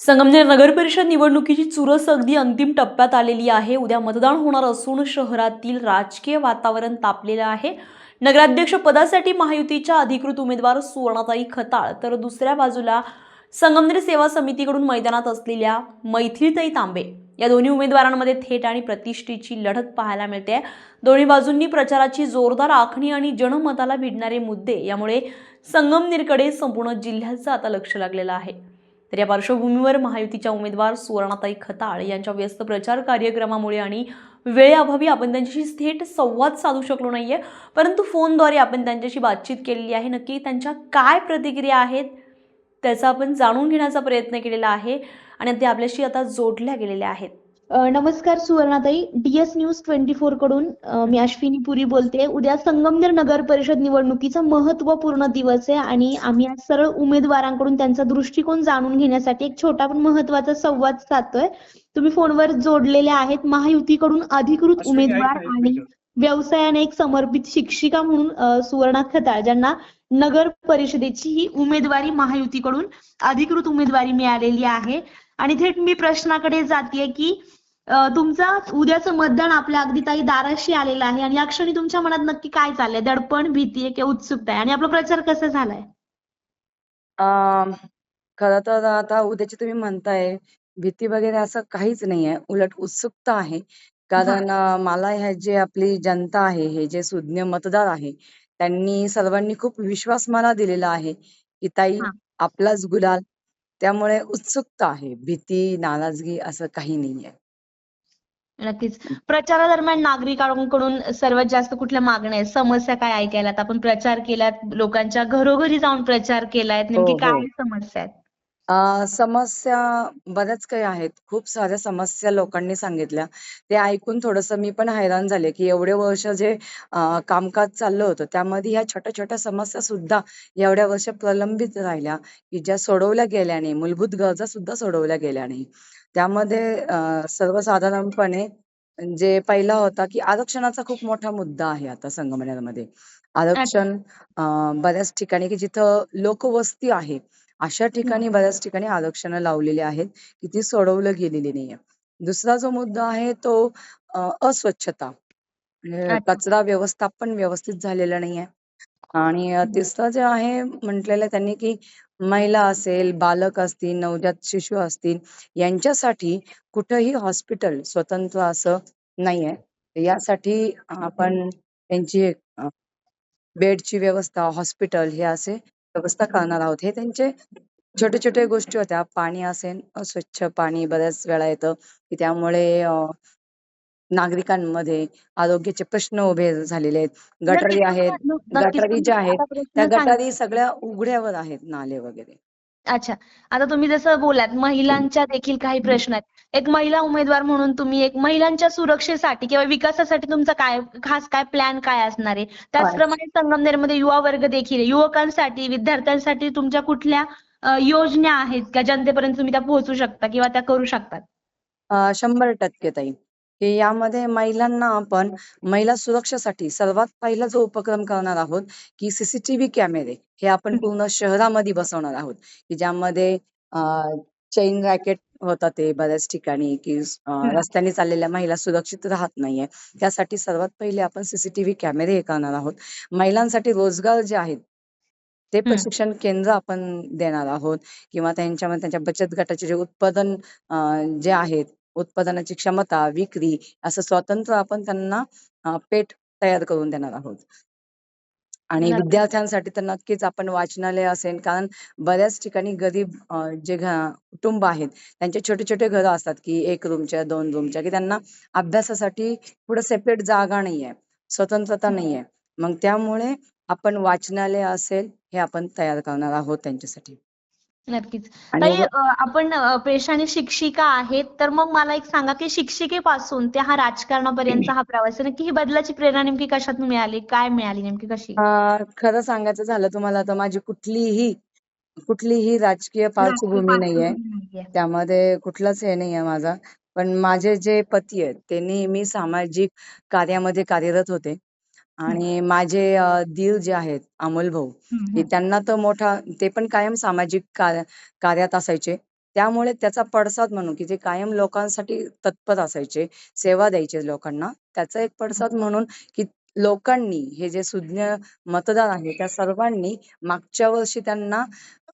संगमनेर नगर परिषद निवडणुकीची चुरस अगदी अंतिम टप्प्यात आलेली आहे. उद्या मतदान होणार असून शहरातील राजकीय वातावरण तापलेलं आहे. नगराध्यक्ष पदासाठी महायुतीच्या अधिकृत उमेदवार सुवर्णाताई खताळ तर दुसऱ्या बाजूला संगमनेर सेवा समितीकडून मैदानात असलेल्या मैथिलीताई तांबे. या दोन्ही उमेदवारांमध्ये थेट आणि प्रतिष्ठेची लढत पाहायला मिळते. दोन्ही बाजूंनी प्रचाराची जोरदार आखणी आणि जनमताला भिडणारे मुद्दे यामुळे संगमनेरकडे संपूर्ण जिल्ह्याचं आता लक्ष लागलेलं आहे. तर या पार्श्वभूमीवर महायुतीच्या उमेदवार सुवर्णाताई खताळ यांच्या व्यस्त प्रचार कार्यक्रमामुळे आणि वेळेअभावी आपण त्यांच्याशी थेट संवाद साधू शकलो नाही आहे परंतु फोनद्वारे आपण त्यांच्याशी बातचीत केलेली आहे. नक्की त्यांच्या काय प्रतिक्रिया आहेत त्याचा आपण जाणून घेण्याचा प्रयत्न केलेला आहे. आणि ते आपल्याशी आता जोडल्या गेलेल्या आहेत. नमस्कार सुवर्णाताई. डी एस न्यूज ट्वेंटी फोरकडून मी अश्विनी पुरी बोलते. उद्या संगमनेर नगर परिषद निवडणुकीचा महत्त्वपूर्ण दिवस आहे आणि आम्ही आज सरळ उमेदवारांकडून त्यांचा दृष्टिकोन जाणून घेण्यासाठी एक छोटा पण महत्त्वाचा संवाद साधतोय. तुम्ही फोनवर जोडलेले आहेत. महायुतीकडून अधिकृत उमेदवार आणि. व्यवसायाने एक समर्पित शिक्षिका म्हणून सुवर्णा खताळ ज्यांना नगर परिषदेची ही उमेदवारी महायुतीकडून अधिकृत उमेदवारी मिळालेली आहे. आणि थेट मी प्रश्नाकडे जाते की तुमचा उद्याचं मतदान आपल्या अगदी ताई दाराशी आलेलं आहे आणि या क्षणी तुमच्या मनात नक्की काय चाललंय? दडपण भीती आहे किंवा उत्सुकता आहे आणि आपला प्रचार कसा झालाय? खरं तर आता उद्याची तुम्ही म्हणताय भीती वगैरे असं काहीच नाहीये. उलट उत्सुकता आहे. कारण मला ह्या जे आपली जनता आहे हे जे सुज्ञ मतदार आहे त्यांनी सर्वांनी खूप विश्वास मला दिलेला आहे की ताई हा. आपलाच गुलाल. त्यामुळे उत्सुकता आहे. भीती नाराजगी असं काही नाहीये. नक्कीच प्रचारादरम्यान नागरिकांकडून सर्वात जास्त कुठल्या मागण्या आहेत समस्या काय ऐकायला? आपण प्रचार केलात लोकांच्या घरोघरी जाऊन प्रचार केलाय नेमकी हो, हो. काय समस्या आहेत अं, समस्या बऱ्याच काही आहेत. खूप साऱ्या समस्या लोकांनी सांगितल्या. ते ऐकून थोडस मी पण हैराण झाले की एवढे वर्ष जे अं, कामकाज चाललं होतं त्यामध्ये ह्या छोट्या छोट्या समस्या सुद्धा एवढ्या वर्ष प्रलंबित राहिल्या की ज्या सोडवल्या गेल्या नाही. मूलभूत गरजा सुद्धा सोडवल्या गेल्या नाही. त्यामध्ये अं, सर्वसाधारणपणे जे पहिला होता की आरक्षणाचा खूप मोठा मुद्दा आहे आता संगमनेरमध्ये. आरक्षण अं, बऱ्याच ठिकाणी की जिथं लोकवस्ती आहे अशा ठिकाणी बऱ्याच ठिकाणी आरक्षण लावलेली आहेत की ती सोडवलं गेलेली नाहीये. दुसरा जो मुद्दा आहे तो अस्वच्छता. म्हणजे. कचरा व्यवस्थापन व्यवस्थित झालेलं नाहीये. आणि तिसरं जे आहे म्हटलेलं त्यांनी की महिला असेल बालक असतील नवजात शिशु असतील यांच्यासाठी कुठंही हॉस्पिटल स्वतंत्र असं नाहीये. यासाठी आपण त्यांची बेडची व्यवस्था हॉस्पिटल हे असे व्यवस्था करणार आहोत. हे त्यांचे छोटे छोटे गोष्टी होत्या. पाणी असेल अस्वच्छ पाणी बऱ्याच वेळा येतं. की त्यामुळे नागरिकांमध्ये आरोग्याचे प्रश्न उभे झालेले आहेत. गटारी आहेत. गटारी ज्या आहेत त्या. गटारी सगळ्या उघड्यावर आहेत नाले वगैरे. अच्छा. आता तुम्ही जसं बोलात महिलांच्या देखील काही प्रश्न आहेत. एक महिला उमेदवार म्हणून तुम्ही एक महिलांच्या सुरक्षेसाठी किंवा विकासासाठी तुमचा काय खास काय प्लॅन काय असणार आहे? त्याचप्रमाणे संगमनेरमध्ये युवा वर्ग देखील आहे. युवकांसाठी विद्यार्थ्यांसाठी तुमच्या कुठल्या योजना आहेत का जनतेपर्यंत तुम्ही त्या पोहोचू शकता किंवा त्या करू शकतात? शंभर टक्के ताई. की यामध्ये महिलांना आपण महिला सुरक्षेसाठी सर्वात पहिला जो उपक्रम करणार आहोत की सीसीटीव्ही कॅमेरे हे आपण. पूर्ण शहरामध्ये बसवणार आहोत. की ज्यामध्ये चेन रॅकेट होतात ते बऱ्याच ठिकाणी की. रस्त्याने चाललेल्या महिला सुरक्षित राहत नाहीये. त्यासाठी सर्वात पहिले आपण सीसीटीव्ही कॅमेरे हे करणार आहोत. महिलांसाठी रोजगार जे आहेत ते प्रशिक्षण केंद्र आपण देणार आहोत. किंवा त्यांच्यामध्ये त्यांच्या बचत गटाचे जे उत्पादन जे आहेत उत्पादनाची क्षमता विक्री असं स्वतंत्र आपण त्यांना पेठ तयार करून देणार आहोत. आणि. विद्यार्थ्यांसाठी तर नक्कीच आपण वाचनालय असेल कारण बऱ्याच ठिकाणी गरीब जे कुटुंब आहेत त्यांचे छोटे छोटे घरं असतात की एक रूमच्या दोन रूमच्या की त्यांना अभ्यासासाठी पुढे सेपरेट जागा नाहीये स्वतंत्रता नाहीये. मग त्यामुळे आपण वाचनालय असेल हे आपण तयार करणार आहोत त्यांच्यासाठी. नक्कीच. आणि ताई आपण पेशाने शिक्षिका आहेत तर मग मला एक सांगा की शिक्षिकेपासून ते हा राजकारणापर्यंतचा हा प्रवास आहे नक्की ही बदलाची प्रेरणा नेमकी कशातून मिळाली? काय मिळाली नेमकी कशी? खरं सांगायचं झालं तुम्हाला तर माझी कुठलीही कुठलीही राजकीय पार्श्वभूमी नाहीये. त्यामध्ये कुठलाच हे नाहीये माझा. पण माझे जे पती आहेत ते नेहमी सामाजिक कार्यामध्ये कार्यरत होते. आणि माझे अं, दीर जे आहेत अमोल भाऊ की. त्यांना तर मोठा ते पण कायम सामाजिक कार्य- कार्यात असायचे. त्यामुळे त्याचा पडसाद म्हणून की जे कायम लोकांसाठी तत्पर असायचे सेवा द्यायचे लोकांना. त्याचा एक पडसाद म्हणून की लोकांनी हे जे सुज्ञ मतदार आहे त्या सर्वांनी मागच्या वर्षी त्यांना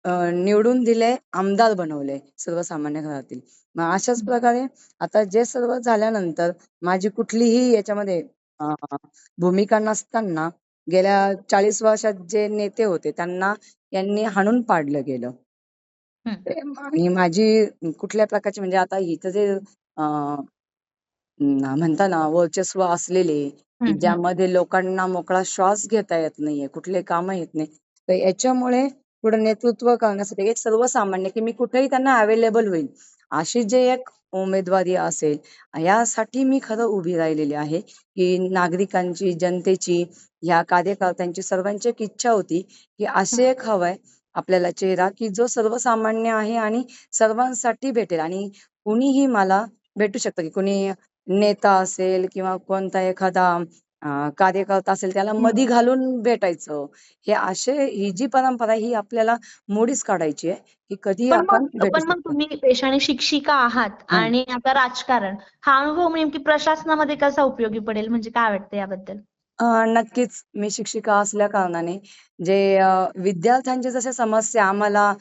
अं, निवडून दिले आमदार बनवले सर्वसामान्य घरातील. मग अशाच प्रकारे आता जे सर्व झाल्यानंतर माझी कुठलीही याच्यामध्ये भूमिका नसताना गेल्या चाळीस वर्षात जे नेते होते त्यांना यांनी हाणून पाडलं गेलं. ते- आणि माझी कुठल्या प्रकारची म्हणजे आता इथं जे अं, म्हणता ना वर्चस्व असलेले ज्यामध्ये लोकांना मोकळा श्वास घेता येत नाहीये कुठले काम येत नाही तर याच्यामुळे पुढे नेतृत्व करण्यासाठी एक सर्वसामान्य की मी कुठेही त्यांना अवेलेबल होईल अशी जे एक उमेदवारी असेल. यासाठी मी खरं उभी राहिलेली आहे की नागरिकांची जनतेची या कार्यकर्त्यांची सर्वांची एक इच्छा होती की असे एक हवंय आपल्याला चेहरा की जो सर्वसामान्य आहे आणि सर्वांसाठी भेटेल. आणि कुणीही मला भेटू शकतं की कुणी नेता असेल किंवा कोणता एखादा कार्यकर्ता असेल त्याला मधी घालून भेटायचं. हे असे ही जी परंपरा ही आपल्याला मोडीच काढायची आहे की कधी पण आपण पण मग तुम्ही पेशाने शिक्षिका आहात. आणि आता राजकारण हा अनुभव नेमकी प्रशासनामध्ये कसा उपयोगी पडेल? म्हणजे काय वाटतं याबद्दल? नक्कीच. मी शिक्षिका असल्या कारणाने. जे अं, विद्यार्थ्यांच्या जशा समस्या आम्हाला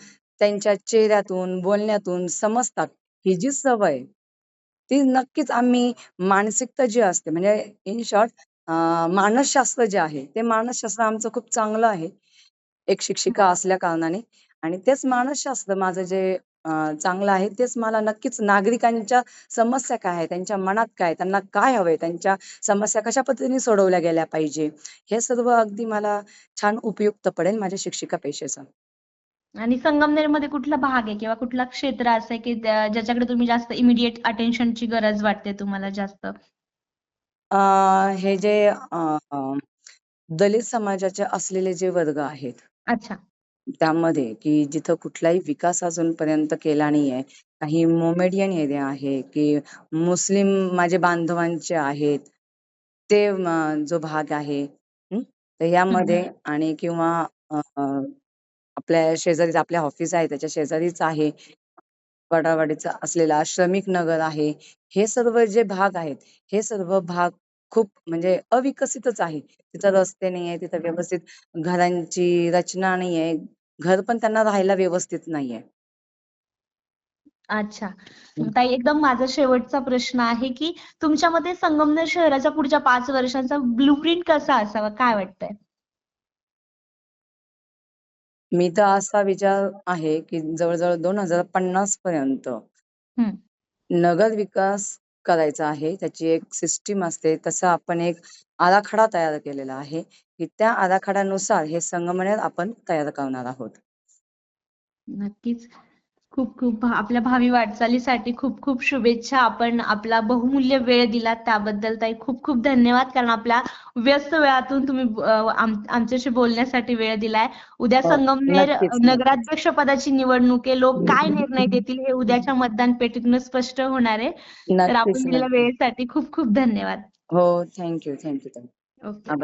त्यांच्या चेहऱ्यातून बोलण्यातून समजतात ही जी सवय आहे, ती नक्कीच आम्ही मानसिकता जी असते म्हणजे इन शॉर्ट मानसशास्त्र जे आहे ते मानसशास्त्र आमचं खूप चांगलं आहे. एक शिक्षिका असल्या कारणाने. आणि तेच मानसशास्त्र माझं जे चांगलं आहे तेच मला नक्कीच नागरिकांच्या समस्या काय आहे त्यांच्या मनात काय त्यांना काय हवंय त्यांच्या समस्या कशा पद्धतीने सोडवल्या गेल्या पाहिजे हे सर्व अगदी मला छान उपयुक्त पडेल माझ्या शिक्षिका पेशेचं. आणि संगमनेरमध्ये कुठला भाग आहे किंवा कुठला क्षेत्र असं आहे की ज्याच्याकडे तुम्ही जास्त इमिडिएट अटेन्शनची गरज वाटते तुम्हाला जास्त? अं, हे जे अं, दलित समाजाचे असलेले जे वर्ग आहेत. अच्छा. त्यामध्ये की जिथं कुठलाही विकास अजूनपर्यंत केला नाहीये काही मोमेडियन एरिया आहे की मुस्लिम माझे बांधवांचे आहेत ते जो भाग आहे हं, तर यामध्ये आणि किंवा अं, आपल्या शेजारीच आपल्या ऑफिस आहे त्याच्या शेजारीच आहे वडावाडीचा असलेला श्रमिक नगर आहे हे सर्व जे भाग आहेत हे सर्व भाग खूप म्हणजे अविकसितच आहे. तिथं रस्ते नाहीये तिथं व्यवस्थित घरांची रचना नाहीये घर पण त्यांना राहायला व्यवस्थित नाहीये अच्छा. ताई एकदम माझा शेवटचा प्रश्न आहे की तुमच्या मते संगमनेर शहराच्या पुढच्या पाच वर्षांचा ब्लूप्रिंट कसा असावा? काय वाटतंय? मी तर असा विचार आहे की जवळजवळ दोन हजार पन्नास पर्यंत. नगर विकास करायचा आहे. त्याची एक सिस्टीम असते. तसं आपण एक आराखडा तयार केलेला आहे की त्या आराखड्यानुसार हे संगमनेर आपण तयार करणार आहोत. नक्कीच. खूप खूप आपल्या भावी वाटचालीसाठी खूप खूप शुभेच्छा. आपण आपला बहुमूल्य वेळ दिलात त्याबद्दल ताई. खूप खूप धन्यवाद. कारण आपल्या व्यस्त वेळातून तुम्ही आमच्याशी बोलण्यासाठी वेळ दिलाय. उद्या हो, संगमनेर. नगराध्यक्ष पदाची निवडणूक आहे. लोक काय निर्णय देतील हे उद्याच्या मतदान पेटीतून स्पष्ट होणार आहे. तर आपण दिलेल्या वेळेसाठी खूप खूप धन्यवाद. हो थँक्यू थँक्यू ओके.